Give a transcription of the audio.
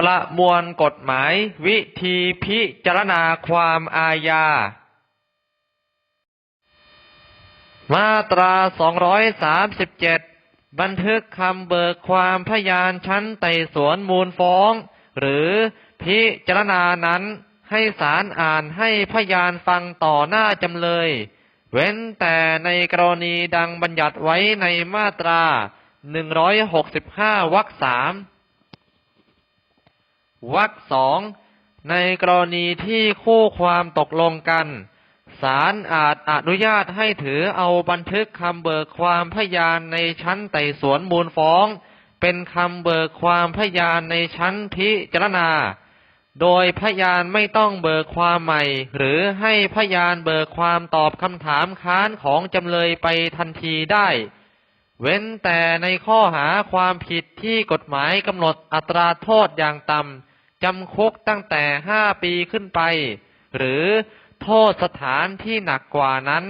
ประมวลกฎหมาย วิธีพิจารณาความอาญา มาตรา 237 บันทึกคำเบิกความพยานชั้นไต่สวนมูลฟ้อง หรือพิจารณานั้นให้ศาลอ่านให้พยานฟังต่อหน้าจำเลย เว้นแต่ในกรณีดังบัญญัติไว้ในมาตรา 165วรรคสาม วรรคสองในกรณีที่คู่ความตกลงกันศาลอาจอนุญาตให้ถือเอาบันทึกคำเบิกความพยานในชั้นไต่สวนมูลฟ้อง เป็นคำเบิกความพยานในชั้นพิจารณา โดยพยานไม่ต้องเบิกความใหม่ หรือให้พยานเบิกความตอบคำถามค้านของจำเลยไปทันทีได้ เว้นแต่ในข้อหาความผิดที่กฎหมายกำหนดอัตราโทษอย่างต่ำ จำคุกตั้งแต่ห้าปีขึ้นไป หรือโทษสถานที่หนักกว่านั้น